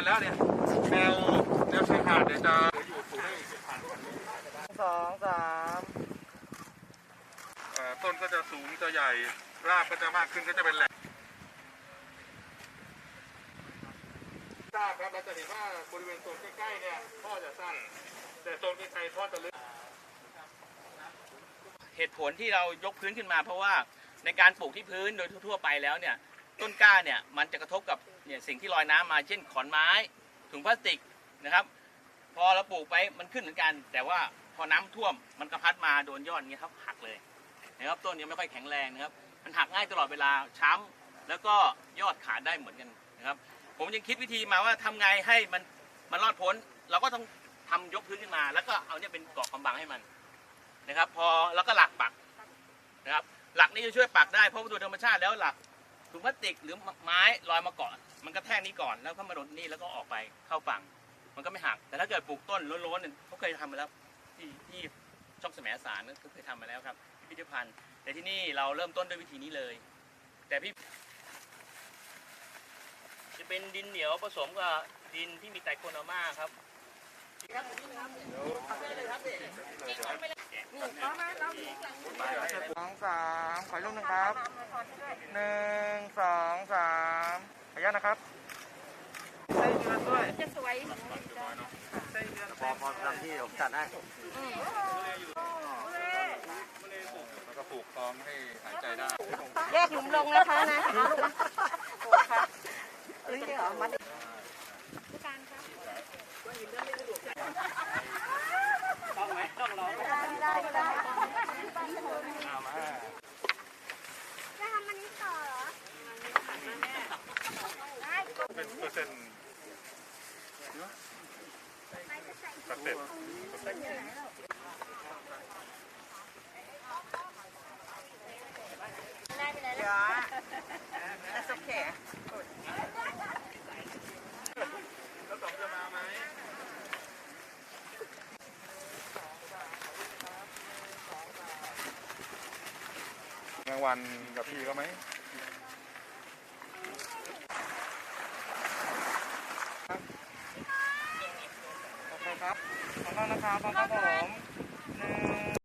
านแล้วเนี่ยแนวแนวชายหาดเนี่ยจะอยู่สูงได้สิบพันสองสามเอ่อต้นก็จะสูงจะใหญ่รากก็จะมากขึ้นก็จะเป็นแหล่งทราบครับเราจะเห็นว่าบริเวณโซนใกล้ๆเนี่ยท่อจะสั้น แต่โซนไกลๆท่อจะลึกเหตุผลที่เรายกพื้นขึ้นมาเพราะว่าในการปลูกที่พื้นโดยทั่วๆไปแล้วเนี่ย ต้นกล้าเนี่ยมันจะกระทบกับเนี่ยสิ่งที่ลอยน้ำมาเช่นขอนไม้ ถุงพลาสติกนะครับ พอเราปลูกไปมันขึ้นเหมือนกัน แต่ว่าพอน้ำท่วมมันกระพัดมาโดนยอดเงี้ยครับหักเลยนะครับต้นยังไม่ค่อยแข็งแรงนะครับ มันหักง่ายตลอดเวลาช้ำแล้วก็ยอดขาดได้เหมือนกันนะครับ ผมยังคิดวิธีมาว่าทำไงให้มันมันรอดพ้น เราก็ต้องทำยกพื้นขึ้นมา แล้วก็เอาเนี่ยเป็นเกาะกำบังให้มันนะครับ พอแล้วก็หลักปักนะครับ หลักนี้จะช่วยปักได้เพราะว่าโดยธรรมชาติแล้วหลัก ถุงพลาสติกหรือไม้ลอยมาเกาะมันก็แทกนี้ก่อนแล้วก็มาโดนนี่แล้วก็ออกไปเข้าฝั่ง มันก็ไม่หัก แต่ถ้าเกิดปลูกต้นโล้นๆเนี่ยเขาเคยทำมาแล้วที่ที่ช่องแสมสารก็เคยทำมาแล้วครับพิพิธภัณฑ์ แต่ที่นี่เราเริ่มต้นด้วยวิธีนี้เลย แต่พี่จะเป็นดินเหนียวผสมกับดินที่มีไตรโคโนมาครับสองสาม ขออีกรูปหนึ่งครับหนึ่งสองสามขออนุญาตนะครับใส่เดือนด้วยจะสวยใส่เดือนพอพอทำที่ผมจัดให้แล้วก็ปลูกพร้อมให้หายใจได้แยกหลุมลงนะคะนะโอ้ค่ะเอ้ยเหรอมาดิผู้การครับ ต้องไหมต้องร้อง ได้ได้ เอามา จะทำมันนี้ต่อเหรอ เป็นเปอร์เซ็นต์สัก เสร็จได้ไปเลยเดี๋ยว that's okay แล้วสองจะมาไหมแมงวันกับพี่เขาไหมโอ ครับขอบคุณนะครับขอบคุณผมหนึ่ง